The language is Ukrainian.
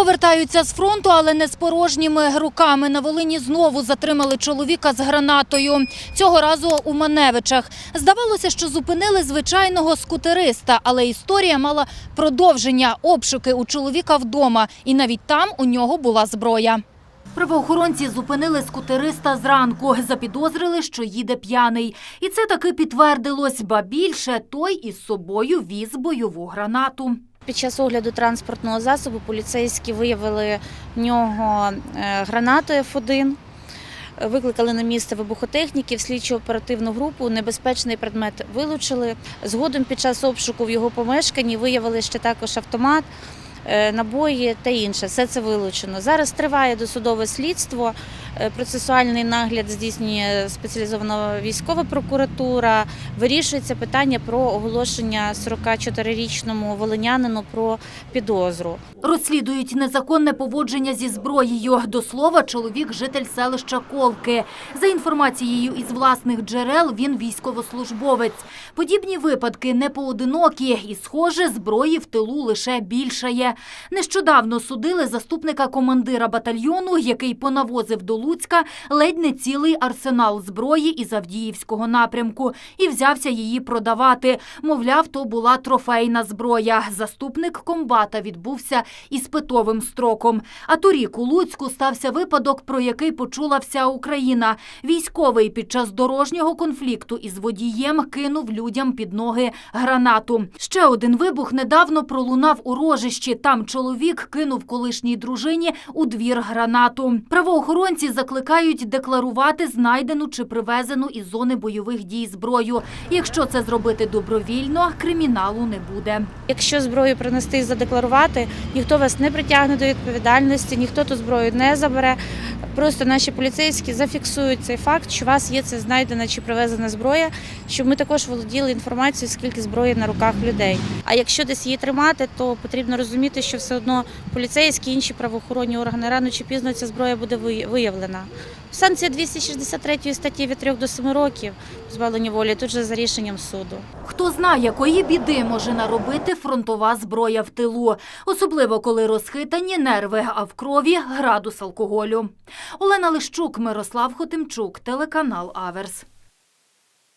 Повертаються з фронту, але не з порожніми руками. На Волині знову затримали чоловіка з гранатою. Цього разу у Маневичах. Здавалося, що зупинили звичайного скутериста, але історія мала продовження обшуки у чоловіка вдома. І навіть там у нього була зброя. Правоохоронці зупинили скутериста зранку. Запідозрили, що їде п'яний. І це таки підтвердилось, ба більше той із собою віз бойову гранату. Під час огляду транспортного засобу поліцейські виявили в нього е, гранату F1. Викликали на місце вибухотехніків, слідчо оперативну групу, небезпечний предмет вилучили. Згодом під час обшуку в його помешканні виявили ще також автомат, е, набої та інше. Все це вилучено. Зараз триває досудове слідство. Е, Процесуальний нагляд здійснює спеціалізована військова прокуратура. Вирішується питання про оголошення 44-річному волинянину про підозру. Розслідують незаконне поводження зі зброєю. До слова, чоловік – житель селища Колки. За інформацією із власних джерел, він військовослужбовець. Подібні випадки не поодинокі і, схоже, зброї в тилу лише більшає. Нещодавно судили заступника командира батальйону, який понавозив до Луцька ледь не цілий арсенал зброї із Авдіївського напрямку і взявся її продавати. Мовляв, то була трофейна зброя. Заступник комбата відбувся із питовим строком. А торік у Луцьку стався випадок, про який почула вся Україна. Військовий під час дорожнього конфлікту із водієм кинув людям під ноги гранату. Ще один вибух недавно пролунав у Рожищі. Там чоловік кинув колишній дружині у двір гранату. Правоохоронці закликають декларувати знайдену чи привезену із зони бойових дій зброю. Якщо це зробити добровільно, криміналу не буде. Якщо зброю принести і задекларувати, ніхто вас не притягне до відповідальності, ніхто ту зброю не забере. Просто наші поліцейські зафіксують цей факт, що у вас є це знайдена чи привезена зброя, щоб ми також володіли інформацією, скільки зброї на руках людей. А якщо десь її тримати, то потрібно розуміти, що все одно поліцейські інші правоохоронні органи рано чи пізно ця зброя буде виявлена. Виявлена. Санкція 263 статті від 3 до 7 років позбавлення волі тут же за рішенням суду. Хто знає, якої біди може наробити фронтова зброя в тилу, особливо коли розхитані нерви, а в крові градус алкоголю. Олена Лищук, Мирослав Хотимчук, телеканал Аверс.